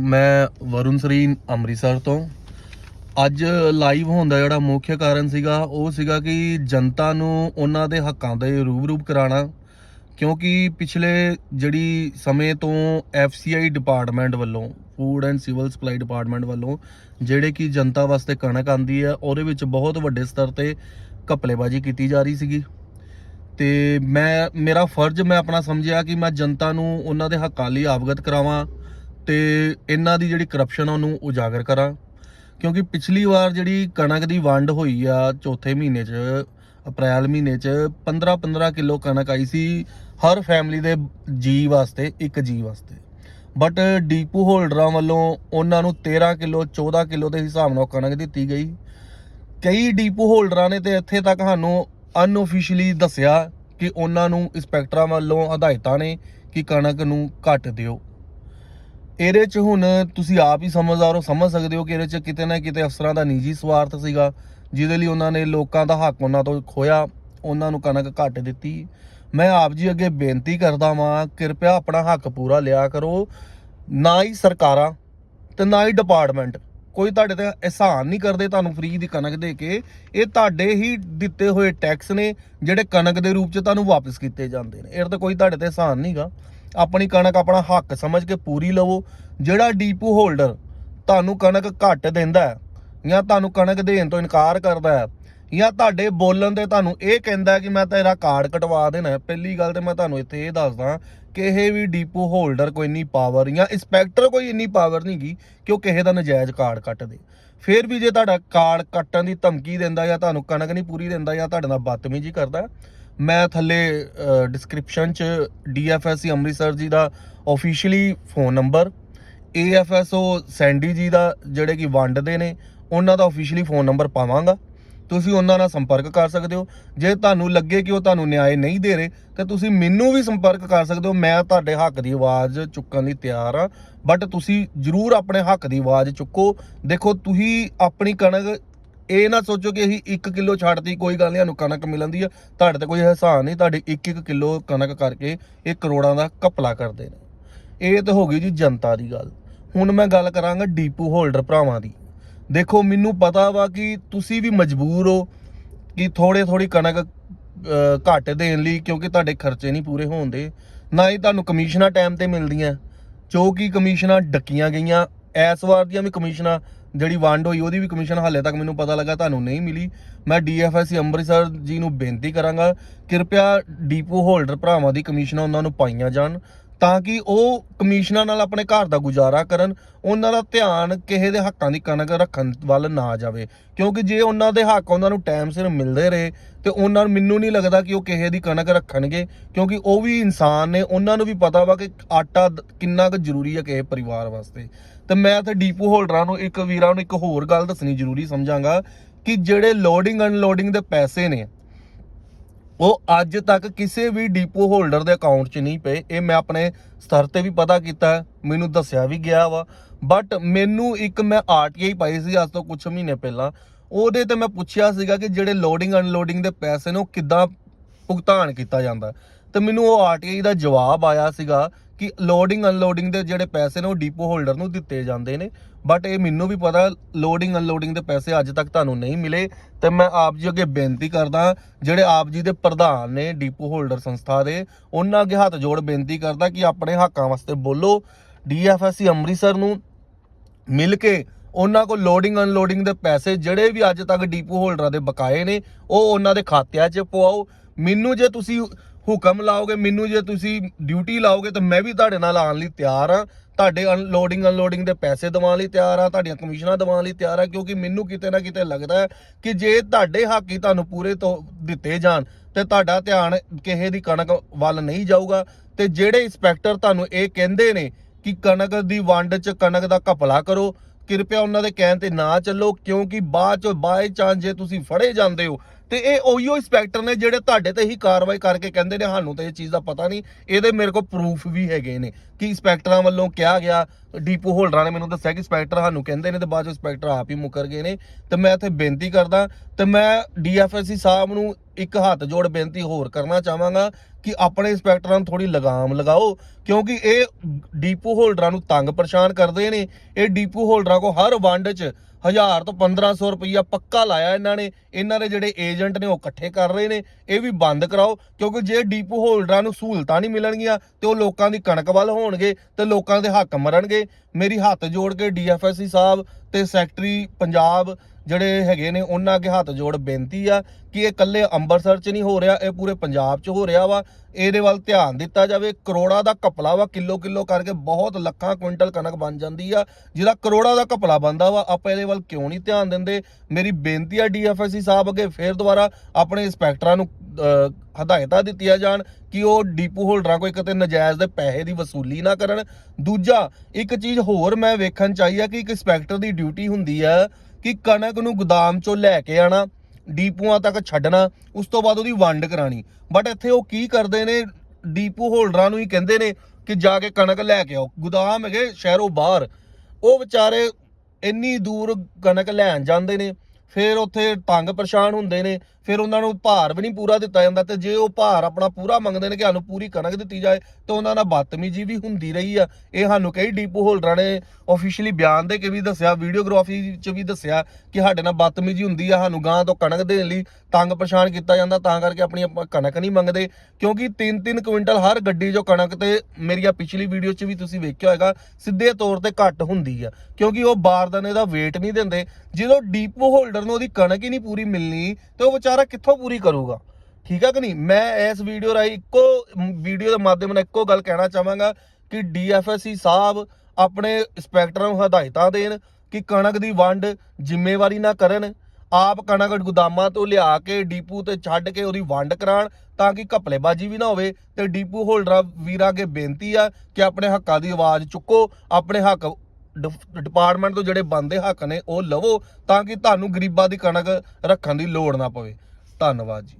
ਮੈਂ ਵਰੁਣ ਸਰੀਨ ਅੰਮ੍ਰਿਤਸਰ ਤੋਂ। ਅੱਜ ਲਾਈਵ ਹੋਣ ਦਾ ਜਿਹੜਾ ਮੁੱਖ ਕਾਰਨ ਸੀਗਾ, ਉਹ ਸੀਗਾ ਕਿ ਜਨਤਾ ਨੂੰ ਉਹਨਾਂ ਦੇ ਹੱਕਾਂ ਦੇ ਰੂਬਰੂਬ ਕਰਾਉਣਾ। ਕਿਉਂਕਿ ਪਿਛਲੇ ਜਿਹੜੀ ਸਮੇਂ ਤੋਂ FCI ਡਿਪਾਰਟਮੈਂਟ ਵੱਲੋਂ food and civil supply department ਵੱਲੋਂ, ਜਿਹੜੇ ਕਿ ਜਨਤਾ ਵਾਸਤੇ ਕਣਕ ਆਂਦੀ ਹੈ, ਉਹਦੇ ਵਿੱਚ ਬਹੁਤ ਵੱਡੇ ਸਤਰ ਤੇ ਘਪਲੇਬਾਜ਼ੀ ਕੀਤੀ ਜਾ ਰਹੀ ਸੀਗੀ। ਤੇ ਮੈਂ, ਮੇਰਾ ਫਰਜ਼ ਮੈਂ ਆਪਣਾ ਸਮਝਿਆ ਕਿ ਮੈਂ ਜਨਤਾ ਨੂੰ ਉਹਨਾਂ ਦੇ ਹੱਕਾਂ ਲਈ ਆਵਗਤ ਕਰਾਵਾਂ। ਤੇ ਇਹਨਾਂ ਦੀ ਜਿਹੜੀ ਕਰਪਸ਼ਨ ਉਹਨੂੰ ਉਜਾਗਰ ਕਰਾਂ। ਕਿਉਂਕਿ ਪਿਛਲੀ ਵਾਰ ਜਿਹੜੀ ਕਣਕ ਦੀ ਵੰਡ ਹੋਈ ਆ, ਚੌਥੇ ਮਹੀਨੇ 'ਚ, ਅਪ੍ਰੈਲ ਮਹੀਨੇ 'ਚ 15-15 ਕਿਲੋ ਕਣਕ ਆਈ ਸੀ ਹਰ ਫੈਮਿਲੀ ਦੇ ਜੀ ਵਾਸਤੇ, ਇੱਕ ਜੀ ਵਾਸਤੇ। ਬਟ ਡੀਪੂ ਹੋਲਡਰਾਂ ਵੱਲੋਂ ਉਹਨਾਂ ਨੂੰ 13 ਕਿਲੋ 14 ਕਿਲੋ ਦੇ ਹਿਸਾਬ ਨਾਲ ਕਣਕ ਦਿੱਤੀ ਗਈ। ਕਈ ਡੀਪੂ ਹੋਲਡਰਾਂ ਨੇ ਤੇ ਇੱਥੇ ਤੱਕ ਸਾਨੂੰ ਅਨਆਫੀਸ਼ੀਅਲੀ ਦੱਸਿਆ ਕਿ ਉਹਨਾਂ ਨੂੰ ਇੰਸਪੈਕਟਰਾਂ ਵੱਲੋਂ ਹਦਾਇਤਾਂ ਨੇ ਕਿ ਕਣਕ ਨੂੰ ਘੱਟ ਦਿਓ। ਇਹਦੇ 'ਚ ਹੁਣ ਤੁਸੀਂ ਆਪ ਹੀ ਸਮਝਦਾਰ ਹੋ, ਸਮਝ ਸਕਦੇ ਹੋ ਕਿ ਇਹਦੇ 'ਚ ਕਿਤੇ ਨਾ ਕਿਤੇ ਅਫਸਰਾਂ ਦਾ ਨਿੱਜੀ ਸਵਾਰਥ ਸੀਗਾ, ਜਿਹਦੇ ਲਈ ਉਹਨਾਂ ਨੇ ਲੋਕਾਂ ਦਾ ਹੱਕ ਉਹਨਾਂ ਤੋਂ ਖੋਇਆ ਉਹਨਾਂ ਨੂੰ ਕਣਕ ਘੱਟ ਦਿੱਤੀ। ਮੈਂ ਆਪ ਜੀ ਅੱਗੇ ਬੇਨਤੀ ਕਰਦਾ ਵਾਂ ਕਿਰਪਾ ਆਪਣਾ ਹੱਕ ਪੂਰਾ ਲਿਆ ਕਰੋ, ਨਾ ਹੀ ਸਰਕਾਰਾਂ ਤੇ ਨਾ ਹੀ ਡਿਪਾਰਟਮੈਂਟ ਕੋਈ ਤੁਹਾਡੇ ਤੇ ਅਹਿਸਾਨ ਨਹੀਂ ਕਰਦੇ ਤੁਹਾਨੂੰ ਫ੍ਰੀ ਦੀ ਕਣਕ ਦੇ ਕੇ, ਇਹ ਤੁਹਾਡੇ ਹੀ ਦਿੱਤੇ ਹੋਏ ਟੈਕਸ ਨੇ, ਜਿਹੜੇ ਕਣਕ ਦੇ ਰੂਪ 'ਚ ਤੁਹਾਨੂੰ ਵਾਪਸ ਕੀਤੇ ਜਾਂਦੇ ਨੇ। ਇਹ ਤਾਂ ਕੋਈ ਤੁਹਾਡੇ ਤੇ ਅਹਿਸਾਨ ਨਹੀਂਗਾ ਆਪਣੀ ਕਣਕ ਆਪਣਾ ਹੱਕ ਸਮਝ ਕੇ ਪੂਰੀ ਲਵੋ। ਜਿਹੜਾ ਡੀਪੂ ਹੋਲਡਰ ਤੁਹਾਨੂੰ ਕਣਕ ਘੱਟ ਦਿੰਦਾ ਹੈ ਜਾਂ ਤੁਹਾਨੂੰ ਕਣਕ ਦੇਣ ਤੋਂ ਇਨਕਾਰ ਕਰਦਾ ਹੈ ਜਾਂ ਤੁਹਾਡੇ ਬੋਲਣ ਤੇ ਤੁਹਾਨੂੰ ਇਹ ਕਹਿੰਦਾ ਕਿ ਮੈਂ ਤੇਰਾ ਕਾਰਡ ਕਟਵਾ ਦੇਣਾ ਪਹਿਲੀ ਗੱਲ ਤੇ ਮੈਂ ਤੁਹਾਨੂੰ ਇੱਥੇ ਇਹ ਦੱਸਦਾ ਕਿ ਇਹ ਵੀ ਡੀਪੂ ਹੋਲਡਰ ਕੋਈ ਇੰਨੀ ਪਾਵਰ ਜਾਂ ਇੰਸਪੈਕਟਰ ਕੋਈ ਇੰਨੀ ਪਾਵਰ ਨਹੀਂ ਨਹੀਂਗੀ ਕਿ ਉਹ ਕਿਸੇ ਦਾ ਨਜਾਇਜ਼ ਕਾਰਡ ਕੱਟ ਦੇ। ਫਿਰ ਵੀ ਜੇ ਤੁਹਾਡਾ ਕਾਰਡ ਕੱਟਣ ਦੀ ਧਮਕੀ ਦਿੰਦਾ ਜਾਂ ਤੁਹਾਨੂੰ ਕਣਕ ਨਹੀਂ ਪੂਰੀ ਦਿੰਦਾ ਜਾਂ ਤੁਹਾਡੇ ਨਾਲ ਬਦਤਮੀਜ਼ੀ ਕਰਦਾ ਮੈਂ ਥੱਲੇ ਡਿਸਕ੍ਰਿਪਸ਼ਨ ਚ ਡੀਐਫਐਸਸੀ ਅੰਮ੍ਰਿਤਸਰ ਜੀ ਦਾ officially phone number AFSO Sandy ji ਦਾ ਜਿਹੜੇ ਕਿ ਵੰਡਦੇ ਨੇ, ਉਹਨਾਂ ਦਾ ਆਫੀਸ਼ੀਅਲੀ ਫੋਨ ਨੰਬਰ ਪਾਵਾਂਗਾ। ਤੁਸੀਂ ਉਹਨਾਂ ਨਾਲ ਸੰਪਰਕ ਕਰ ਸਕਦੇ ਹੋ। ਜੇ ਤੁਹਾਨੂੰ ਲੱਗੇ ਕਿ ਉਹ ਤੁਹਾਨੂੰ ਨਿਆਂ ਨਹੀਂ ਦੇ ਰਹੇ, ਤਾਂ ਤੁਸੀਂ ਮੈਨੂੰ ਵੀ ਸੰਪਰਕ ਕਰ ਸਕਦੇ ਹੋ। ਮੈਂ ਤੁਹਾਡੇ ਹੱਕ ਦੀ ਆਵਾਜ਼ ਚੁੱਕਣ ਲਈ ਤਿਆਰ ਹਾਂ। ਬਟ ਤੁਸੀਂ ਜਰੂਰ ਆਪਣੇ ਹੱਕ ਦੀ ਆਵਾਜ਼ ਚੁੱਕੋ। ਦੇਖੋ, ਤੁਸੀਂ ਆਪਣੀ ਕਣਕ ਇਹ ਨਾ ਸੋਚੋ ਕਿ ਅਸੀਂ 1 ਕਿਲੋ ਛੱਡਤੀ ਕੋਈ ਗੱਲ ਨਹੀਂ, ਸਾਨੂੰ ਕਣਕ ਮਿਲਦੀ ਆ। ਤੁਹਾਡੇ ਤੇ ਕੋਈ ਹਿਸਾਬ ਨਹੀਂ, ਤੁਹਾਡੇ 1-1 ਕਿਲੋ ਕਣਕ ਕਰਕੇ ਇਹ ਕਰੋੜਾਂ ਦਾ ਘਪਲਾ ਕਰਦੇ ਨੇ। ਇਹ ਤਾਂ ਹੋ ਗਈ ਜੀ ਜਨਤਾ ਦੀ ਗੱਲ। ਹੁਣ ਮੈਂ ਗੱਲ ਕਰਾਂਗਾ ਡੀਪੂ ਹੋਲਡਰ ਭਰਾਵਾਂ ਦੀ। ਦੇਖੋ, ਮੈਨੂੰ ਪਤਾ ਵਾ ਕਿ ਤੁਸੀਂ ਵੀ ਮਜਬੂਰ ਹੋ ਕਿ ਥੋੜੇ ਥੋੜੀ ਕਣਕ ਘੱਟ ਦੇਣ ਲਈ, ਕਿਉਂਕਿ ਤੁਹਾਡੇ ਖਰਚੇ ਨਹੀਂ ਪੂਰੇ ਹੋਣਦੇ ਨਾ ਹੀ ਤੁਹਾਨੂੰ ਕਮਿਸ਼ਨਾਂ ਟਾਈਮ ਤੇ ਮਿਲਦੀਆਂ। ਜੋ ਕਿ ਕਮਿਸ਼ਨਾਂ ਡੱਕੀਆਂ ਗਈਆਂ। ਇਸ ਵਾਰ ਦੀਆਂ ਵੀ ਕਮਿਸ਼ਨਾਂ ਜਿਹੜੀ ਵੰਡ ਹੋਈ, ਉਹਦੀ ਵੀ ਕਮਿਸ਼ਨ ਹਾਲੇ ਤੱਕ ਮੈਨੂੰ ਪਤਾ ਲੱਗਾ, ਤੁਹਾਨੂੰ ਨਹੀਂ ਮਿਲੀ। ਮੈਂ ਡੀਐਫਐਸਸੀ ਅੰਮ੍ਰਿਤਸਰ ਜੀ ਨੂੰ ਬੇਨਤੀ ਕਰਾਂਗਾ, ਕਿਰਪਿਆ ਡੀਪੂ ਹੋਲਡਰ ਭਰਾਵਾਂ ਦੀ ਕਮਿਸ਼ਨਾਂ ਉਹਨਾਂ ਨੂੰ ਪਾਈਆਂ ਜਾਣ, ਤਾਂ ਕਿ ਉਹ ਕਮਿਸ਼ਨਾਂ ਨਾਲ ਆਪਣੇ ਘਰ ਦਾ ਗੁਜ਼ਾਰਾ ਕਰਨ, ਉਹਨਾਂ ਦਾ ਧਿਆਨ ਕਿਸੇ ਦੇ ਹੱਕਾਂ ਦੀ ਕਣਕ ਰੱਖਣ ਵੱਲ ਨਾ ਜਾਵੇ। ਕਿਉਂਕਿ ਜੇ ਉਹਨਾਂ ਦੇ ਹੱਕ, ਉਹਨਾਂ ਨੂੰ ਟਾਈਮ ਸਿਰ ਮਿਲਦੇ ਰਹੇ, ਤੇ ਉਹਨਾਂ ਨੂੰ ਮੈਨੂੰ ਨਹੀਂ ਲੱਗਦਾ ਕਿ ਉਹ ਕਿਸੇ ਦੀ ਕਣਕ ਰੱਖਣਗੇ, ਕਿਉਂਕਿ ਉਹ ਵੀ ਇਨਸਾਨ ਨੇ, ਉਹਨਾਂ ਨੂੰ ਵੀ ਪਤਾ ਵਾ ਕਿ ਆਟਾ ਕਿੰਨਾ ਕੁ ਜ਼ਰੂਰੀ ਹੈ ਕਿਸੇ ਪਰਿਵਾਰ ਵਾਸਤੇ। ਤੇ ਮੈਂ ਤੇ ਡੀਪੂ ਹੋਲਡਰਾਂ ਨੂੰ, ਇੱਕ ਵੀਰਾਂ ਨੂੰ ਇੱਕ ਹੋਰ ਗੱਲ ਦੱਸਣੀ ਜ਼ਰੂਰੀ ਸਮਝਾਂਗਾ ਕਿ ਜਿਹੜੇ ਲੋਡਿੰਗ ਅਨਲੋਡਿੰਗ ਦੇ ਪੈਸੇ ਨੇ, ਉਹ ਅੱਜ ਤੱਕ ਕਿਸੇ ਵੀ ਡੀਪੋ ਹੋਲਡਰ ਦੇ ਅਕਾਊਂਟ 'ਚ ਨਹੀਂ ਪਏ। ਇਹ ਮੈਂ ਆਪਣੇ ਸਤਰ ਤੇ ਵੀ ਪਤਾ ਕੀਤਾ, ਮੈਨੂੰ ਦੱਸਿਆ ਵੀ ਗਿਆ ਵਾ। ਬਟ ਮੈਨੂੰ ਇੱਕ ਮੈਂ ਆਰਟੀਆਈ ਪਾਈ ਸੀ ਅੱਜ ਤੋਂ ਕੁਝ ਮਹੀਨੇ ਪਹਿਲਾਂ। ਉਹਦੇ ਤੇ ਮੈਂ ਪੁੱਛਿਆ ਸੀਗਾ ਕਿ ਜਿਹੜੇ ਲੋਡਿੰਗ ਅਨਲੋਡਿੰਗ ਦੇ ਪੈਸੇ ਨੇ, ਉਹ ਕਿੱਦਾਂ ਭੁਗਤਾਨ ਕੀਤਾ ਜਾਂਦਾ। ਤੇ ਮੈਨੂੰ ਉਹ ਆਰਟੀਆਈ ਦਾ ਜਵਾਬ ਆਇਆ ਸੀਗਾ ਕਿ ਲੋਡਿੰਗ ਅਨਲੋਡਿੰਗ ਦੇ ਜਿਹੜੇ ਪੈਸੇ ਨੇ ਉਹ ਡੀਪੋ ਹੋਲਡਰ ਨੂੰ ਦਿੱਤੇ ਜਾਂਦੇ ਨੇ। ਬਟ ਇਹ ਮੈਨੂੰ ਵੀ ਪਤਾ ਲੋਡਿੰਗ ਅਨਲੋਡਿੰਗ ਦੇ ਪੈਸੇ ਅੱਜ ਤੱਕ ਤੁਹਾਨੂੰ ਨਹੀਂ ਮਿਲੇ। ਤੇ ਮੈਂ ਆਪ ਜੀ ਅੱਗੇ ਬੇਨਤੀ ਕਰਦਾ, ਜਿਹੜੇ ਆਪ ਜੀ ਦੇ ਪ੍ਰਧਾਨ ਨੇ ਡੀਪੋ ਹੋਲਡਰ ਸੰਸਥਾ ਦੇ, ਉਹਨਾਂ ਅੱਗੇ ਹੱਥ ਜੋੜ ਬੇਨਤੀ ਕਰਦਾ ਕਿ ਆਪਣੇ ਹੱਕਾਂ ਵਾਸਤੇ ਬੋਲੋ। ਡੀਐਫਐਸਸੀ ਅੰਮ੍ਰਿਤਸਰ ਨੂੰ ਮਿਲ ਕੇ ਉਹਨਾਂ ਕੋਲ ਲੋਡਿੰਗ ਅਨਲੋਡਿੰਗ ਦੇ ਪੈਸੇ ਜਿਹੜੇ ਵੀ ਅੱਜ ਤੱਕ ਡੀਪੂ ਹੋਲਡਰਾਂ ਦੇ ਬਕਾਏ ਨੇ, ਉਹ ਉਹਨਾਂ ਦੇ ਖਾਤਿਆਂ 'ਚ ਪਵਾਓ। ਮੈਨੂੰ ਜੇ ਤੁਸੀਂ ਹੁਕਮ ਲਾਓਗੇ, ਮੈਨੂੰ ਜੇ ਤੁਸੀਂ ਡਿਊਟੀ ਲਾਓਗੇ ਤਾਂ ਮੈਂ ਵੀ ਤੁਹਾਡੇ ਨਾਲ ਆਉਣ ਲਈ ਤਿਆਰ ਆ ਤੁਹਾਡੇ ਅਨਲੋਡਿੰਗ ਅਨਲੋਡਿੰਗ ਦੇ ਪੈਸੇ ਦਿਵਾਉਣ ਲਈ ਤਿਆਰ ਆ ਤੁਹਾਡੀਆਂ ਕਮਿਸ਼ਨਾਂ ਦਿਵਾਉਣ ਲਈ ਤਿਆਰ ਆ ਕਿਉਂਕਿ ਮੈਨੂੰ ਕਿਤੇ ਨਾ ਕਿਤੇ ਲੱਗਦਾ ਕਿ ਜੇ ਤੁਹਾਡੇ ਹੱਕ ਹੀ ਤੁਹਾਨੂੰ ਪੂਰੇ ਤੋਂ ਦਿੱਤੇ ਜਾਣ, ਤੇ ਤੁਹਾਡਾ ਧਿਆਨ ਕਿਸੇ ਦੀ ਕਣਕ ਵੱਲ ਨਹੀਂ ਜਾਊਗਾ। ਤੇ ਜਿਹੜੇ ਇੰਸਪੈਕਟਰ ਤੁਹਾਨੂੰ ਇਹ ਕਹਿੰਦੇ ਨੇ ਕਿ ਕਣਕ ਦੀ ਵੰਡ 'ਚ ਕਣਕ ਦਾ ਘਪਲਾ ਕਰੋ ਕਿਰਪਾ ਉਹਨਾਂ ਦੇ ਕਹਿਣ ਤੇ ਨਾ ਚੱਲੋ, ਕਿਉਂਕਿ ਬਾਅਦ ਚ ਬਾਏ ਚਾਂਸ ਜੇ ਤੁਸੀਂ ਫੜੇ ਜਾਂਦੇ ਹੋ ਤੇ ਇਹ ਉਹੀਓ ਇੰਸਪੈਕਟਰ ਨੇ ਜਿਹੜੇ ਤੁਹਾਡੇ ਤੇ ਹੀ ਕਾਰਵਾਈ ਕਰਕੇ ਕਹਿੰਦੇ ਨੇ, ਸਾਨੂੰ ਤਾਂ ਇਹ ਚੀਜ਼ ਦਾ ਪਤਾ ਨਹੀਂ। ਇਹਦੇ ਮੇਰੇ ਕੋਲ ਪ੍ਰੂਫ ਵੀ ਹੈਗੇ ਨੇ ਕਿ ਇੰਸਪੈਕਟਰਾਂ ਵੱਲੋਂ ਕਿਹਾ ਗਿਆ। ਡੀਪੂ ਹੋਲਡਰਾਂ ਨੇ ਮੈਨੂੰ ਦੱਸਿਆ ਕਿ ਇੰਸਪੈਕਟਰ ਸਾਨੂੰ ਕਹਿੰਦੇ ਨੇ ਤੇ ਬਾਅਦ ਚ ਇੰਸਪੈਕਟਰ ਆਪ ਹੀ ਮੁਕਰ ਗਏ ਨੇ। ਤੇ ਮੈਂ ਇੱਥੇ ਬੇਨਤੀ ਕਰਦਾ, ਤੇ ਮੈਂ ਡੀਐਫਐਸਸੀ ਸਾਹਿਬ ਨੂੰ ਇੱਕ ਹੱਥ ਜੋੜ ਬੇਨਤੀ ਹੋਰ ਕਰਨਾ ਚਾਹਾਂਗਾ ਕਿ ਆਪਣੇ ਇੰਸਪੈਕਟਰਾਂ ਨੂੰ ਥੋੜੀ ਲਗਾਮ ਲਗਾਓ, ਕਿਉਂਕਿ ਇਹ ਡੀਪੂ ਹੋਲਡਰਾਂ ਨੂੰ ਤੰਗ ਪਰੇਸ਼ਾਨ ਕਰਦੇ ਨੇ। ਇਹ ਡੀਪੂ ਹੋਲਡਰਾਂ ਕੋ ਹਰ ਵੰਡ 'ਚ 1000 ਤੋਂ 1500 ਰੁਪਈਆ ਪੱਕਾ ਲਾਇਆ ਇਹਨਾਂ ਨੇ। ਇਹਨਾਂ ਦੇ ਜਿਹੜੇ ਏਜੰਟ ਨੇ ਉਹ ਇਕੱਠੇ ਕਰ ਰਹੇ ਨੇ। ਇਹ ਵੀ ਬੰਦ ਕਰਾਓ, ਕਿਉਂਕਿ ਜੇ ਡੀਪੂ ਹੋਲਡਰਾਂ ਨੂੰ ਸਹੂਲਤਾਂ ਨਹੀਂ ਮਿਲਣਗੀਆਂ, ਤੇ ਉਹ ਲੋਕਾਂ ਦੀ ਕਣਕ ਵੱਲ ਹੋਣਗੇ ਤੇ ਲੋਕਾਂ ਦੇ ਹੱਕ ਮਰਨਗੇ। ਮੇਰੀ ਹੱਥ ਜੋੜ ਕੇ ਡੀਐਫਐਸਸੀ ਸਾਹਿਬ ਤੇ ਸੈਕਟਰੀ ਪੰਜਾਬ ਜਿਹੜੇ ਹੈਗੇ ਨੇ, ਉਹਨਾਂ ਅੱਗੇ ਹੱਥ ਜੋੜ ਬੇਨਤੀ ਆ ਕਿ ਇਹ ਇਕੱਲੇ ਅੰਮ੍ਰਿਤਸਰ 'ਚ ਨਹੀਂ ਹੋ ਰਿਹਾ, ਇਹ ਪੂਰੇ ਪੰਜਾਬ 'ਚ ਹੋ ਰਿਹਾ ਵਾ। ਇਹਦੇ ਵੱਲ ਧਿਆਨ ਦਿੱਤਾ ਜਾਵੇ। ਕਰੋੜਾਂ ਦਾ ਕਪਲਾ ਵਾ ਕਿਲੋ ਕਿਲੋ ਕਰਕੇ ਬਹੁਤ ਲੱਖਾਂ ਕੁਇੰਟਲ ਕਣਕ ਬਣ ਜਾਂਦੀ ਆ। ਜਿਹਦਾ ਕਰੋੜਾਂ ਦਾ ਕਪਲਾ ਬੰਦਾ ਵਾ, ਆਪਾਂ ਇਹਦੇ ਵੱਲ ਕਿਉਂ ਨਹੀਂ ਧਿਆਨ ਦਿੰਦੇ? ਮੇਰੀ ਬੇਨਤੀ ਆ ਡੀਐਫਐਸਸੀ ਸਾਹਿਬ ਅੱਗੇ ਫੇਰ ਦੁਬਾਰਾ ਆਪਣੇ ਇੰਸਪੈਕਟਰਾਂ ਨੂੰ ਹਦਾਇਤਾਂ ਦਿੱਤੀਆਂ ਜਾਣ ਕਿ ਉਹ ਡੀਪੂ ਹੋਲਡਰਾਂ ਕੋਈ ਕਿਤੇ ਨਜਾਇਜ਼ ਦੇ ਪੈਸੇ ਦੀ ਵਸੂਲੀ ਨਾ ਕਰਨ। ਦੂਜਾ, ਇੱਕ ਚੀਜ਼ ਹੋਰ ਮੈਂ ਵੇਖਣ ਚਾਹੀਆ ਕਿ ਇੱਕ ਇੰਸਪੈਕਟਰ ਦੀ ਡਿਊਟੀ ਹੁੰਦੀ ਆ ਕਿ ਕਣਕ ਨੂੰ ਗੋਦਾਮ ਚੋਂ ਲੈ ਕੇ ਆਣਾ, ਡੀਪੂਆਂ ਤੱਕ ਛੱਡਣਾ, ਉਸ ਤੋਂ ਬਾਅਦ ਉਹਦੀ ਵੰਡ ਕਰਾਣੀ। ਬਟ ਇੱਥੇ ਉਹ ਕੀ ਕਰਦੇ ਨੇ, ਡੀਪੂ ਹੋਲਡਰਾਂ ਨੂੰ ਹੀ ਕਹਿੰਦੇ ਨੇ ਕਿ ਜਾ ਕੇ ਕਣਕ ਲੈ ਕੇ ਆਓ। ਗੋਦਾਮ ਹੈਗੇ ਸ਼ਹਿਰੋਂ ਬਾਹਰ। ਉਹ ਵਿਚਾਰੇ ਇੰਨੀ ਦੂਰ ਕਣਕ ਲੈਣ ਜਾਂਦੇ ਨੇ। ਫਿਰ ਉੱਥੇ ਤੰਗ ਪਰੇਸ਼ਾਨ ਹੁੰਦੇ ਨੇ, ਫਿਰ ਉਹਨਾਂ ਨੂੰ ਭਾਰ ਵੀ ਨਹੀਂ ਪੂਰਾ ਦਿੱਤਾ ਜਾਂਦਾ ਤੇ ਜੇ ਉਹ ਭਾਰ ਆਪਣਾ ਪੂਰਾ ਮੰਗਦੇ ਨੇ ਕਿ ਸਾਨੂੰ ਪੂਰੀ ਕਣਕ ਦਿੱਤੀ ਜਾਏ, ਤਾਂ ਉਹਨਾਂ ਨਾਲ ਬਦਤਮੀਜੀ ਵੀ ਹੁੰਦੀ ਰਹੀ ਆ। ਇਹ ਸਾਨੂੰ ਕਈ ਡੀਪੂ ਹੋਲਡਰਾਂ ਨੇ ਆਫੀਸ਼ੀਅਲੀ ਬਿਆਨ ਦੇ ਕੇ ਵੀ ਦੱਸਿਆ ਵੀਡੀਓਗ੍ਰਾਫੀ ਚ ਵੀ ਦੱਸਿਆ ਕਿ ਸਾਡੇ ਨਾਲ ਬਦਤਮੀਜੀ ਹੁੰਦੀ ਆ, ਸਾਨੂੰ ਗਾਂ ਤੋਂ ਕਣਕ ਦੇਣ ਲਈ ਤੰਗ ਪਰੇਸ਼ਾਨ ਕੀਤਾ ਜਾਂਦਾ, ਤਾਂ ਕਰਕੇ ਆਪਣੀ ਆਪਾਂ ਕਣਕ ਨਹੀਂ ਮੰਗਦੇ। ਕਿਉਂਕਿ 3-3 ਕੁਇੰਟਲ ਹਰ ਗੱਡੀ ਜੋ ਕਣਕ ਤੇ ਮੇਰੀਆਂ ਪਿਛਲੀ ਵੀਡੀਓ 'ਚ ਵੀ ਤੁਸੀਂ ਵੇਖਿਆ ਹੋਏਗਾ, ਸਿੱਧੇ ਤੌਰ ਤੇ ਘੱਟ ਹੁੰਦੀ ਆ। ਕਿਉਂਕਿ ਉਹ ਬਾਰਦਾਨੇ ਦਾ weight ਨਹੀਂ ਦਿੰਦੇ। ਜਦੋਂ ਡੀਪੂ ਹੋਲਡਰ ਨੂੰ ਉਹਦੀ ਕਣਕ ਹੀ ਨਹੀਂ ਪੂਰੀ ਮਿਲਣੀ ਤੇ ਉਹ ਵਿਚਾਰਾ ਕਿੱਥੋਂ ਪੂਰੀ ਕਰੂਗਾ? ਠੀਕ ਆ ਕਿ ਨਹੀਂ? ਮੈਂ ਇਸ ਵੀਡੀਓ ਰਾਹੀਂ ਇੱਕੋ ਵੀਡੀਓ ਦੇ ਮਾਧਿਅਮ ਨਾਲ ਇੱਕੋ ਗੱਲ ਕਹਿਣਾ ਚਾਹਾਂਗਾ ਕਿ ਡੀਐਫਐਸਸੀ ਸਾਹਿਬ ਆਪਣੇ ਇੰਸਪੈਕਟਰਾਂ ਨੂੰ ਹਦਾਇਤਾਂ ਦੇਣ ਕਿ ਕਣਕ ਦੀ ਵੰਡ ਜ਼ਿੰਮੇਵਾਰੀ ਨਾ ਕਰਨ, ਆਪ ਕਣਕ ਗੋਦਾਮਾਂ ਤੋਂ ਲਿਆ ਕੇ ਡੀਪੂ ਤੇ ਛੱਡ ਕੇ ਉਹਦੀ ਵੰਡ ਕਰਾਣ ਤਾਂ ਕਿ ਘਪਲੇਬਾਜ਼ੀ ਵੀ ਨਾ ਹੋਵੇ ਤੇ ਡੀਪੂ ਹੋਲਡਰਾਂ ਵੀਰਾਂ ਅੱਗੇ ਬੇਨਤੀ ਆ ਕਿ ਆਪਣੇ ਹੱਕਾਂ ਦੀ ਆਵਾਜ਼ ਚੁੱਕੋ, ਆਪਣੇ ਹੱਕ ਡਿਪਾਰਟਮੈਂਟ ਤੋਂ ਜਿਹੜੇ ਬੰਦੇ ਹੱਕ ਨੇ ਉਹ ਲਵੋ ਤਾਂ ਕਿ ਤੁਹਾਨੂੰ ਗਰੀਬਾਂ ਦੀ ਕਣਕ ਰੱਖਣ ਦੀ ਲੋੜ ਨਾ ਪਵੇ। ਧੰਨਵਾਦ ਜੀ।